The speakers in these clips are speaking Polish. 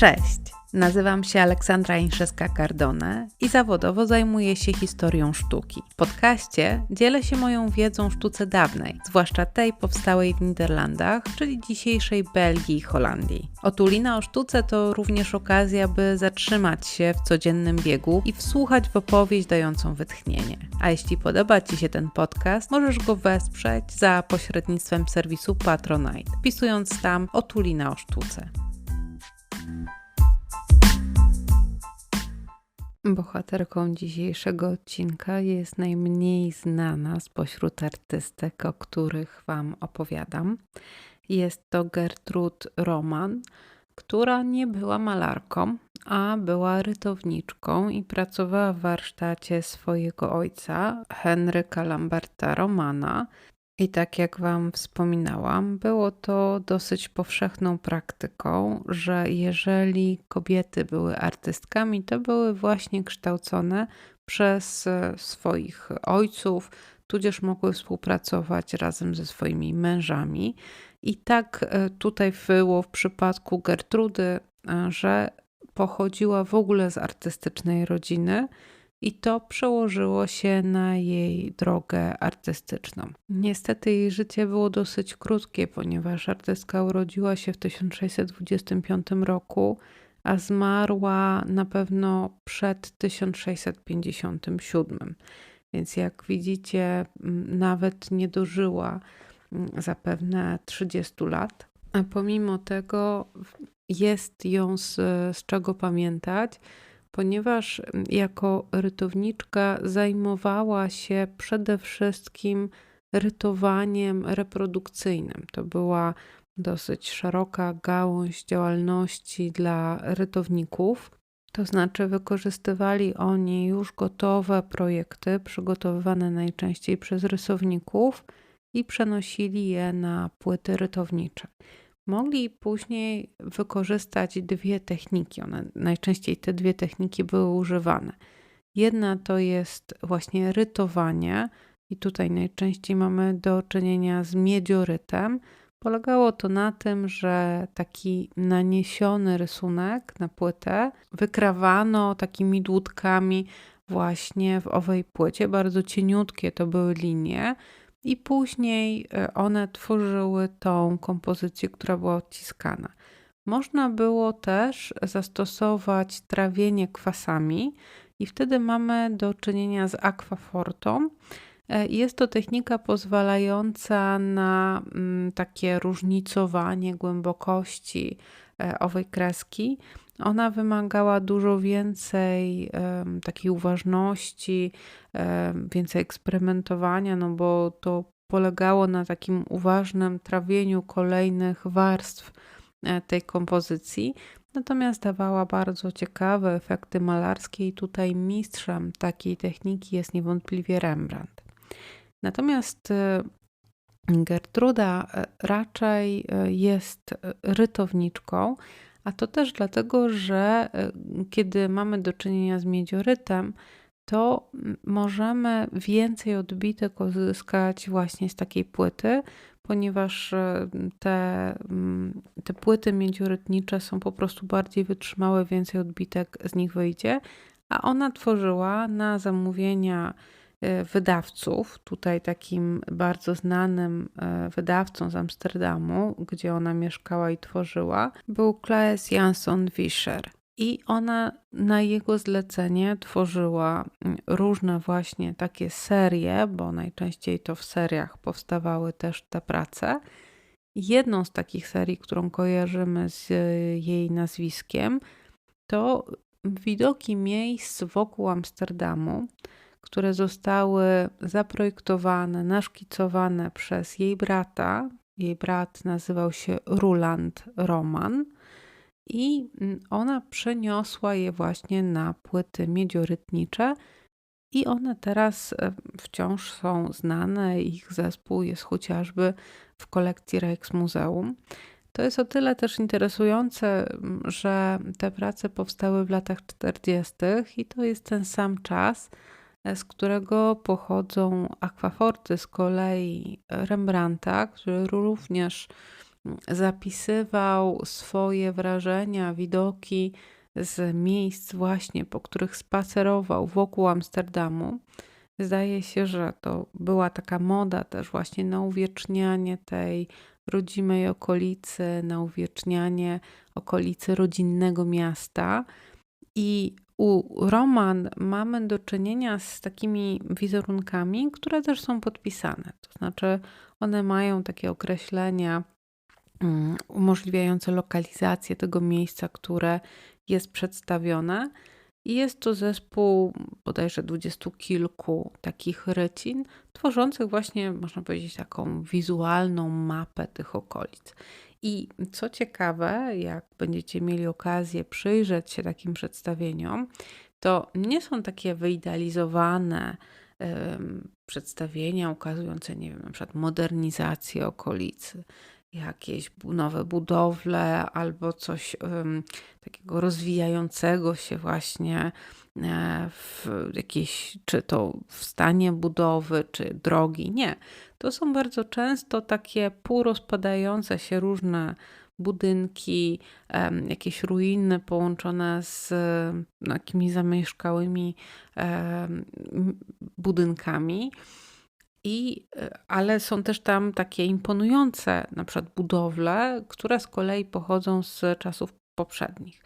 Cześć! Nazywam się Aleksandra Inszewska-Cardone i zawodowo zajmuję się historią sztuki. W podcaście dzielę się moją wiedzą o sztuce dawnej, zwłaszcza tej powstałej w Niderlandach, czyli dzisiejszej Belgii i Holandii. Otulina o sztuce to również okazja, by zatrzymać się w codziennym biegu i wsłuchać w opowieść dającą wytchnienie. A jeśli podoba Ci się ten podcast, możesz go wesprzeć za pośrednictwem serwisu Patronite, wpisując tam Otulina o sztuce. Bohaterką dzisiejszego odcinka jest najmniej znana spośród artystek, o których Wam opowiadam. Jest to Gertrud Roman, która nie była malarką, a była rytowniczką i pracowała w warsztacie swojego ojca, Henryka Lamberta Romana, i tak jak Wam wspominałam, było to dosyć powszechną praktyką, że jeżeli kobiety były artystkami, to były właśnie kształcone przez e, swoich ojców, tudzież mogły współpracować razem ze swoimi mężami. I tak e, tutaj było w przypadku Gertrudy, e, że pochodziła w ogóle z artystycznej rodziny i to przełożyło się na jej drogę artystyczną. Niestety jej życie było dosyć krótkie, ponieważ artystka urodziła się w 1625 roku, a zmarła na pewno przed 1657. Więc jak widzicie, nawet nie dożyła zapewne 30 lat. A pomimo tego jest ją z, z czego pamiętać ponieważ mm, jako rytowniczka zajmowała się przede wszystkim rytowaniem reprodukcyjnym. To była dosyć szeroka gałąź działalności dla rytowników. To znaczy, wykorzystywali oni już gotowe projekty, przygotowywane najczęściej przez rysowników, i przenosili je na płyty rytownicze mogli później wykorzystać dwie techniki. One, najczęściej te dwie techniki były używane. Jedna to jest właśnie rytowanie, i tutaj najczęściej mamy do czynienia z miedziorytem. Polegało to na tym, że taki naniesiony rysunek na płytę wykrawano takimi dłutkami właśnie w owej płycie. Bardzo cieniutkie to były linie i później e, one tworzyły tą kompozycję, która była odciskana. Można było też zastosować trawienie kwasami i wtedy mamy do czynienia z akwafortą. E, jest to technika pozwalająca na mm, takie różnicowanie głębokości e, owej kreski. Ona wymagała dużo więcej um, takiej uważności, um, więcej eksperymentowania, no bo to polegało na takim uważnym trawieniu kolejnych warstw e, tej kompozycji. Natomiast dawała bardzo ciekawe efekty malarskie, i tutaj mistrzem takiej techniki jest niewątpliwie Rembrandt. Natomiast e, Gertruda e, raczej jest rytowniczką, a to też dlatego, że e, kiedy mamy do czynienia z miedziorytem, to możemy więcej odbitek uzyskać właśnie z takiej płyty, ponieważ e, te, te płyty miedziorytnicze są po prostu bardziej wytrzymałe, więcej odbitek z nich wyjdzie, a ona tworzyła na zamówienia wydawców. Tutaj takim bardzo znanym e, wydawcą z Amsterdamu, gdzie ona mieszkała i tworzyła, był Klaes Jansson Fischer. I ona na jego zlecenie tworzyła mm, różne właśnie takie serie, bo najczęściej to w seriach powstawały też te prace. Jedną z takich serii, którą kojarzymy z jej nazwiskiem, to widoki miejsc wokół Amsterdamu które zostały zaprojektowane, naszkicowane przez jej brata. Jej brat nazywał się Ruland Roman i mm, ona przeniosła je właśnie na płyty miedziorytnicze i one teraz e, wciąż są znane. Ich zespół jest chociażby w kolekcji Rijksmuseum. To jest o tyle też interesujące, że te prace powstały w latach 40. i to jest ten sam czas, z którego pochodzą akwaforty z kolei Rembrandta, który również zapisywał swoje wrażenia, widoki z miejsc właśnie, po których spacerował wokół Amsterdamu. Zdaje się, że to była taka moda też właśnie na uwiecznianie tej rodzimej okolicy, na uwiecznianie okolicy rodzinnego miasta. I u Roman mamy do czynienia z takimi wizerunkami, które też są podpisane. To znaczy, one mają takie określenia mm, umożliwiające lokalizację tego miejsca, które jest przedstawione. I jest to zespół bodajże dwudziestu kilku takich rycin, tworzących właśnie, można powiedzieć, taką wizualną mapę tych okolic. I co ciekawe, jak będziecie mieli okazję przyjrzeć się takim przedstawieniom, to nie są takie wyidealizowane przedstawienia ukazujące, nie wiem, na przykład modernizację okolicy, jakieś nowe budowle albo coś takiego rozwijającego się właśnie e, w jakiejś, czy to w stanie budowy, czy drogi. Nie. To są bardzo często takie półrozpadające się różne budynki, jakieś ruiny połączone z no, jakimiś zamieszkałymi budynkami. I, e, ale są też tam takie imponujące, na przykład budowle, które z kolei pochodzą z czasów poprzednich.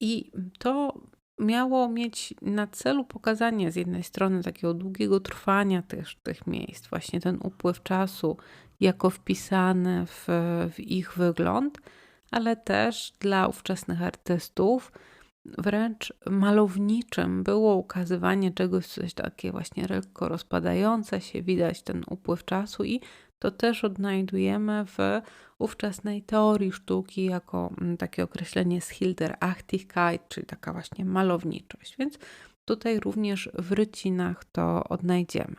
I to miało mieć na celu pokazanie z jednej strony takiego długiego trwania też tych miejsc, właśnie ten upływ czasu jako wpisany w, w ich wygląd, ale też dla ówczesnych artystów wręcz malowniczym było ukazywanie czegoś, coś takie właśnie lekko rozpadające się, widać ten upływ czasu i to też odnajdujemy w ówczesnej teorii sztuki jako mm, takie określenie Schilderachtigkeit, czyli taka właśnie malowniczość. Więc tutaj również w rycinach to odnajdziemy.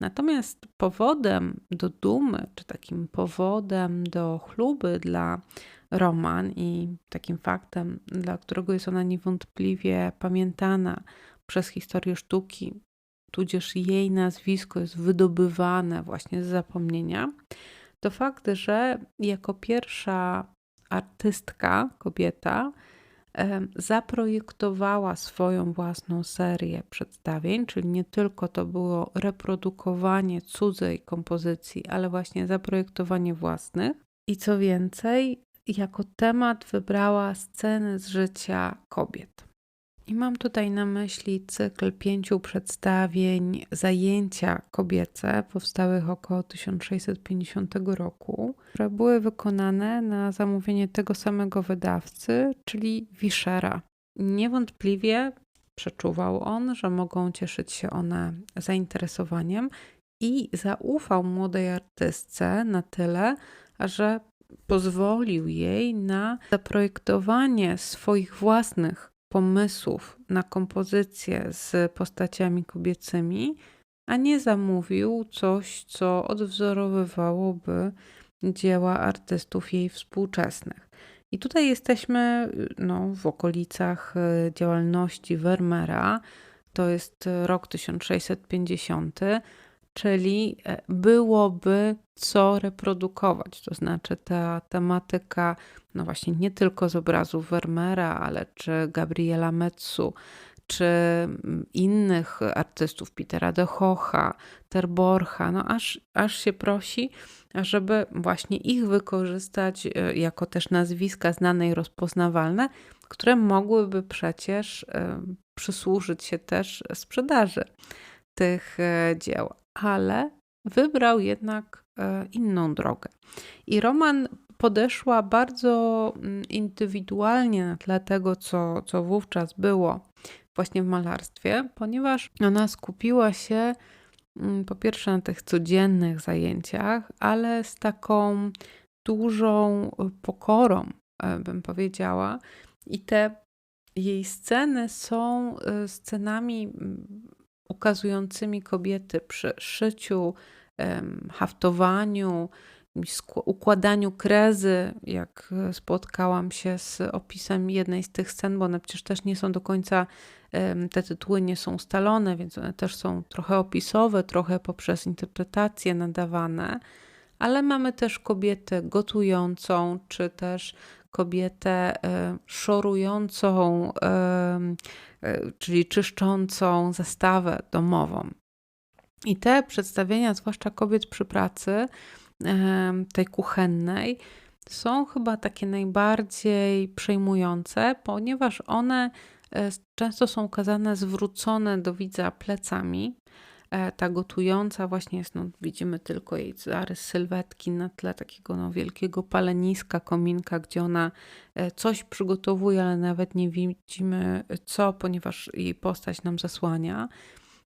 Natomiast powodem do dumy, czy takim powodem do chluby dla Roman i takim faktem, dla którego jest ona niewątpliwie pamiętana przez historię sztuki, tudzież jej nazwisko jest wydobywane właśnie z zapomnienia, to fakt, że jako pierwsza artystka, kobieta, zaprojektowała swoją własną serię przedstawień, czyli nie tylko to było reprodukowanie cudzej kompozycji, ale właśnie zaprojektowanie własnych. I co więcej, jako temat wybrała sceny z życia kobiet. I mam tutaj na myśli cykl pięciu przedstawień Zajęcia kobiece, powstałych około 1650 roku, które były wykonane na zamówienie tego samego wydawcy, czyli Wischera. Niewątpliwie przeczuwał on, że mogą cieszyć się one zainteresowaniem i zaufał młodej artystce na tyle, że pozwolił jej na zaprojektowanie swoich własnych pomysłów na kompozycję z postaciami kobiecymi, a nie zamówił coś, co odwzorowywałoby dzieła artystów jej współczesnych. I tutaj jesteśmy no, w okolicach e, działalności Vermeera. To jest rok 1650 czyli e, byłoby co reprodukować. To znaczy ta tematyka, no właśnie nie tylko z obrazów Vermeera, ale czy Gabriela Metsu, czy mm, innych artystów, Petera de Hocha, Terborcha, no aż, aż się prosi, żeby właśnie ich wykorzystać e, jako też nazwiska znane i rozpoznawalne, które mogłyby przecież e, przysłużyć się też sprzedaży tych dzieł ale wybrał jednak e, inną drogę. I Roman podeszła bardzo mm, indywidualnie na tle tego, co, co wówczas było właśnie w malarstwie, ponieważ ona skupiła się mm, po pierwsze na tych codziennych zajęciach, ale z taką dużą pokorą, e, bym powiedziała. I te jej sceny są e, scenami mm, ukazującymi kobiety przy szyciu, haftowaniu, układaniu krezy, jak spotkałam się z opisem jednej z tych scen, bo one przecież też nie są do końca, te tytuły nie są ustalone, więc one też są trochę opisowe, trochę poprzez interpretację nadawane, ale mamy też kobietę gotującą, czy też kobietę e, szorującą, e, czyli czyszczącą zastawę domową. I te przedstawienia, zwłaszcza kobiet przy pracy, tej kuchennej, są chyba takie najbardziej przejmujące, ponieważ one e, często są ukazane zwrócone do widza plecami. E, ta gotująca właśnie jest, no, widzimy tylko jej zarys sylwetki na tle takiego no, wielkiego paleniska, kominka, gdzie ona e, coś przygotowuje, ale nawet nie widzimy co, ponieważ jej postać nam zasłania.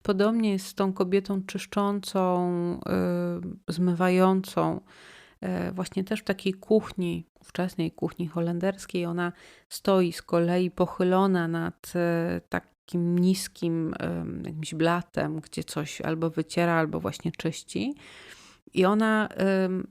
Podobnie jest z tą kobietą czyszczącą, yy, zmywającą, yy, właśnie też w takiej kuchni, ówczesnej kuchni holenderskiej. Ona stoi z kolei pochylona nad yy, takim niskim jakimś blatem, gdzie coś albo wyciera, albo właśnie czyści. I ona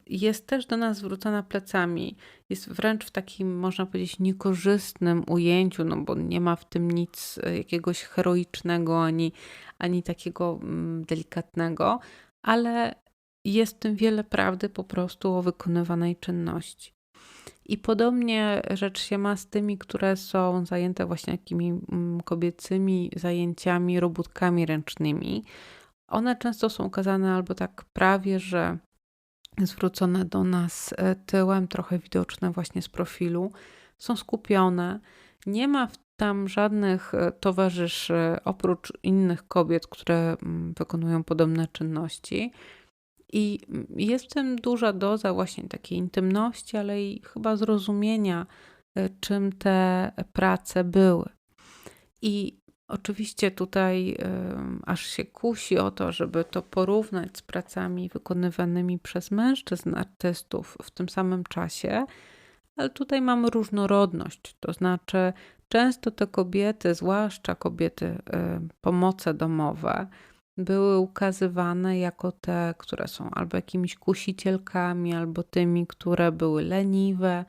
jest też do nas zwrócona plecami. Jest wręcz w takim, można powiedzieć, niekorzystnym ujęciu, no bo nie ma w tym nic e, jakiegoś heroicznego ani, ani takiego mm, delikatnego, ale jest w tym wiele prawdy po prostu o wykonywanej czynności. I podobnie rzecz się ma z tymi, które są zajęte właśnie takimi mm, kobiecymi zajęciami, robótkami ręcznymi. One często są ukazane albo tak prawie, że zwrócone do nas e, tyłem, trochę widoczne właśnie z profilu. Są skupione. Nie ma tam żadnych e, towarzyszy oprócz innych kobiet, które mm, wykonują podobne czynności. I jest w tym duża doza właśnie takiej intymności, ale i chyba zrozumienia, e, czym te prace były. I Oczywiście tutaj aż się kusi o to, żeby to porównać z pracami wykonywanymi przez mężczyzn artystów w tym samym czasie, ale tutaj mamy różnorodność, to znaczy często te kobiety, zwłaszcza kobiety pomoce domowe, były ukazywane jako te, które są albo jakimiś kusicielkami, albo tymi, które były leniwe,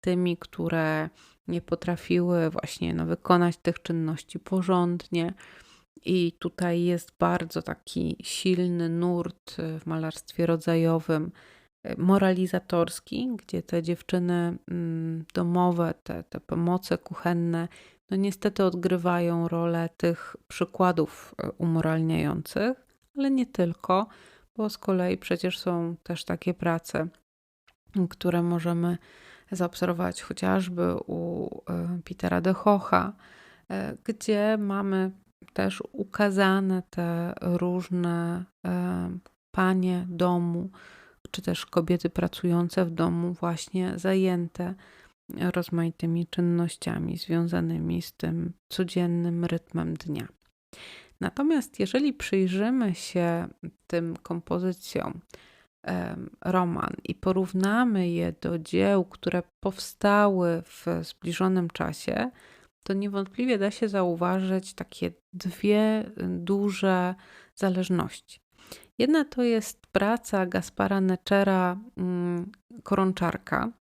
tymi, które nie potrafiły właśnie no, wykonać tych czynności porządnie. I tutaj jest bardzo taki silny nurt w malarstwie rodzajowym, e, moralizatorski, gdzie te dziewczyny mm, domowe, te, te pomoce kuchenne, no niestety odgrywają rolę tych przykładów e, umoralniających, ale nie tylko, bo z kolei przecież są też takie prace, które możemy zaobserwować chociażby u e, Petera de Hocha, e, gdzie mamy też ukazane te różne panie domu, czy też kobiety pracujące w domu, właśnie zajęte rozmaitymi czynnościami związanymi z tym codziennym rytmem dnia. Natomiast jeżeli przyjrzymy się tym kompozycjom, roman i porównamy je do dzieł, które powstały w zbliżonym czasie, to niewątpliwie da się zauważyć takie dwie y, duże zależności. Jedna to jest praca Gaspara Neczera mm, Koronczarka,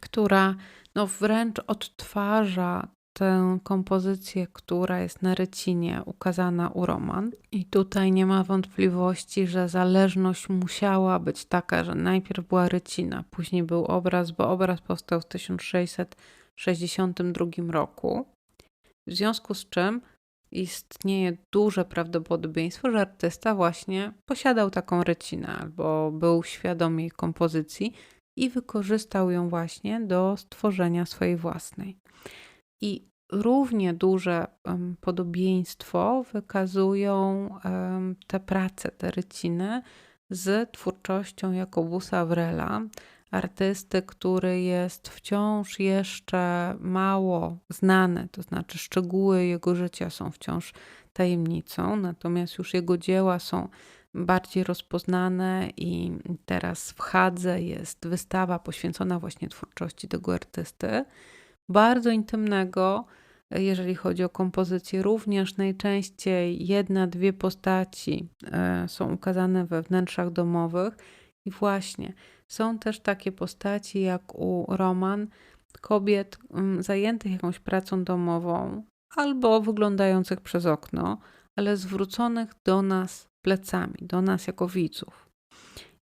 która no wręcz odtwarza tę kompozycję, która jest na rycinie ukazana u Roman. I tutaj nie ma wątpliwości, że zależność musiała być taka, że najpierw była rycina, później był obraz, bo obraz powstał w 1662 roku. W związku z czym istnieje duże prawdopodobieństwo, że artysta właśnie posiadał taką rycinę albo był świadom jej kompozycji i wykorzystał ją właśnie do stworzenia swojej własnej. I równie duże podobieństwo wykazują te prace, te ryciny z twórczością Jakobusa Aurela, artysty, który jest wciąż jeszcze mało znany, to znaczy szczegóły jego życia są wciąż tajemnicą, natomiast już jego dzieła są bardziej rozpoznane i teraz w Hadze jest wystawa poświęcona właśnie twórczości tego artysty bardzo intymnego, jeżeli chodzi o kompozycję. Również najczęściej jedna, dwie postaci e, są ukazane we wnętrzach domowych. I właśnie są też takie postaci jak u Roman, kobiet zajętych jakąś pracą domową albo wyglądających przez okno, ale zwróconych do nas plecami, do nas jako widzów.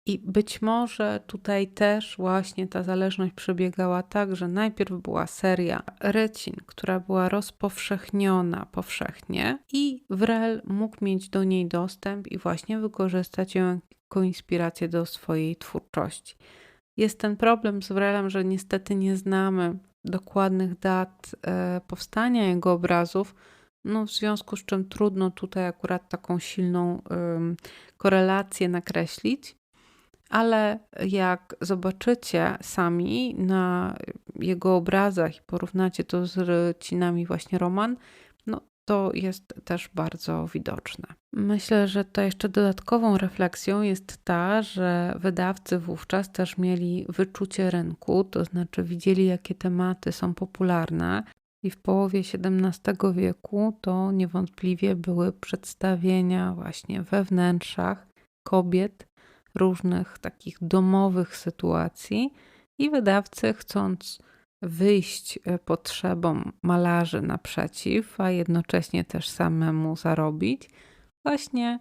I być może tutaj też właśnie ta zależność przebiegała tak, że najpierw była seria Recin, która była rozpowszechniona powszechnie i Wrel mógł mieć do niej dostęp i właśnie wykorzystać ją jako inspirację do swojej twórczości. Jest ten problem z Wrelem, że niestety nie znamy dokładnych dat e, powstania jego obrazów, no w związku z czym trudno tutaj akurat taką silną korelację nakreślić ale jak zobaczycie sami na jego obrazach i porównacie to z rycinami właśnie Roman, no to jest też bardzo widoczne. Myślę, że to jeszcze dodatkową refleksją jest ta, że wydawcy wówczas też mieli wyczucie rynku, to znaczy widzieli, jakie tematy są popularne. I w połowie XVII wieku to niewątpliwie były przedstawienia właśnie we wnętrzach kobiet różnych takich domowych sytuacji i wydawcy chcąc wyjść e, potrzebom malarzy naprzeciw, a jednocześnie też samemu zarobić, właśnie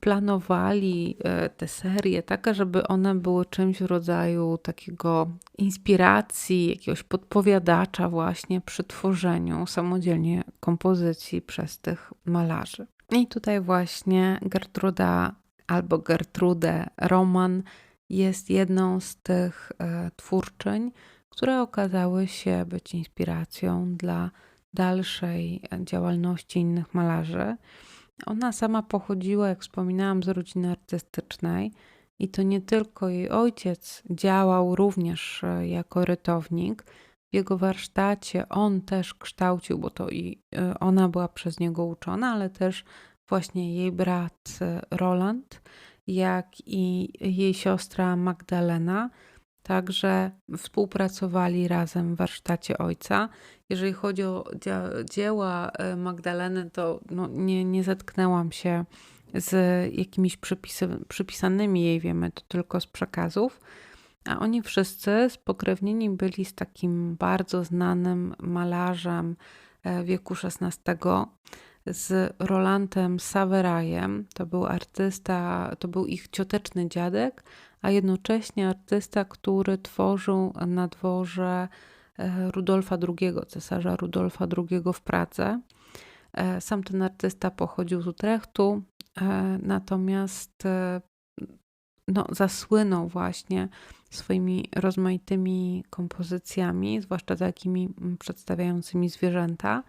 planowali e, te serie tak, żeby one były czymś w rodzaju takiego inspiracji, jakiegoś podpowiadacza właśnie przy tworzeniu samodzielnie kompozycji przez tych malarzy. I tutaj właśnie Gertruda albo Gertrude Roman jest jedną z tych e, twórczyń, które okazały się być inspiracją dla dalszej działalności innych malarzy. Ona sama pochodziła, jak wspominałam, z rodziny artystycznej i to nie tylko jej ojciec działał również e, jako rytownik. W jego warsztacie on też kształcił, bo to i e, ona była przez niego uczona, ale też właśnie jej brat e, Roland, jak i jej siostra Magdalena. Także współpracowali razem w warsztacie ojca. Jeżeli chodzi o dzieła e, Magdaleny, to no nie, nie zetknęłam się z jakimiś przypisy, przypisanymi jej, wiemy to tylko z przekazów. A oni wszyscy spokrewnieni byli z takim bardzo znanym malarzem e, wieku XVI, z Rolandem Saverajem. To był artysta, to był ich cioteczny dziadek, a jednocześnie artysta, który tworzył na dworze Rudolfa II, cesarza Rudolfa II w Pradze. E, sam ten artysta pochodził z Utrechtu, e, natomiast no, zasłynął właśnie swoimi rozmaitymi kompozycjami, zwłaszcza takimi przedstawiającymi zwierzęta.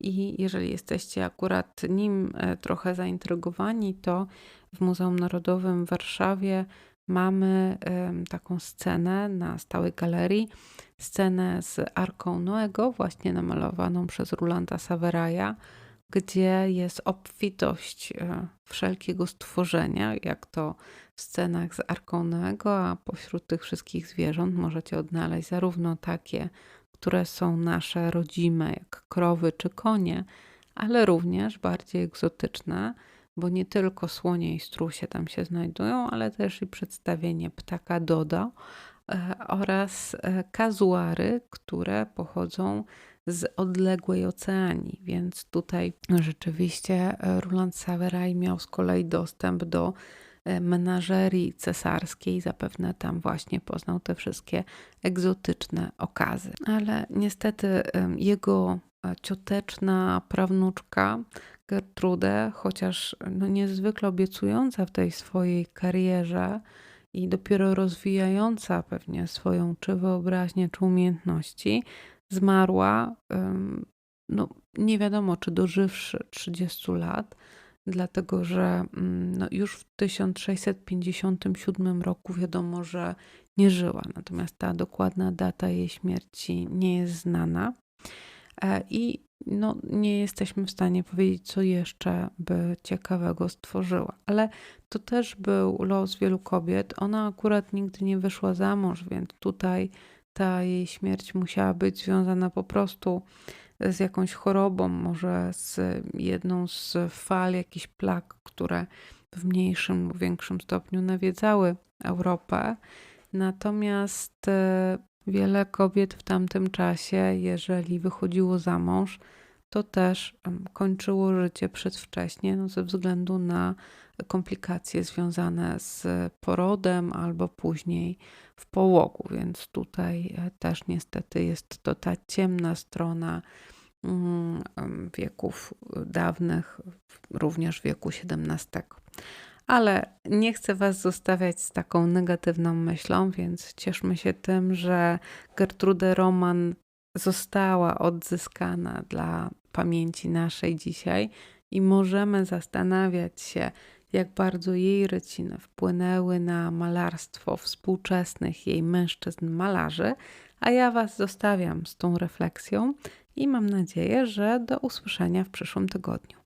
I jeżeli jesteście akurat nim e, trochę zaintrygowani, to w Muzeum Narodowym w Warszawie mamy taką scenę na stałej galerii, scenę z Arką Noego, właśnie namalowaną przez Rulanda Saveraja, gdzie jest obfitość e, wszelkiego stworzenia, jak to w scenach z Arką Noego, a pośród tych wszystkich zwierząt możecie odnaleźć zarówno takie które są nasze rodzime, jak krowy czy konie, ale również bardziej egzotyczne, bo nie tylko słonie i strusie tam się znajdują, ale też i przedstawienie ptaka dodo e, oraz e, kazuary, które pochodzą z odległej oceanii, więc tutaj rzeczywiście e, Roland Saveray miał z kolei dostęp do menażerii cesarskiej. Zapewne tam właśnie poznał te wszystkie egzotyczne okazy. Ale niestety jego cioteczna prawnuczka Gertrude, chociaż no niezwykle obiecująca w tej swojej karierze i dopiero rozwijająca pewnie swoją czy wyobraźnię, czy umiejętności, zmarła, no nie wiadomo czy dożywszy 30 lat, dlatego że mm, no, już w 1657 roku wiadomo, że nie żyła, natomiast ta dokładna data jej śmierci nie jest znana. E, I no, nie jesteśmy w stanie powiedzieć, co jeszcze by ciekawego stworzyła. Ale to też był los wielu kobiet. Ona akurat nigdy nie wyszła za mąż, więc tutaj ta jej śmierć musiała być związana po prostu z jakąś chorobą, może z jedną z fal jakichś plag, które w mniejszym lub większym stopniu nawiedzały Europę. Natomiast e, wiele kobiet w tamtym czasie, jeżeli wychodziło za mąż, to też kończyło życie przedwcześnie no, ze względu na komplikacje związane z porodem albo później w połogu, więc tutaj e, też niestety jest to ta ciemna strona mm, wieków dawnych, również wieku XVII. Ale nie chcę Was zostawiać z taką negatywną myślą, więc cieszmy się tym, że Gertrude Roman została odzyskana dla pamięci naszej dzisiaj i możemy zastanawiać się, jak bardzo jej ryciny wpłynęły na malarstwo współczesnych jej mężczyzn malarzy, a ja Was zostawiam z tą refleksją i mam nadzieję, że do usłyszenia w przyszłym tygodniu.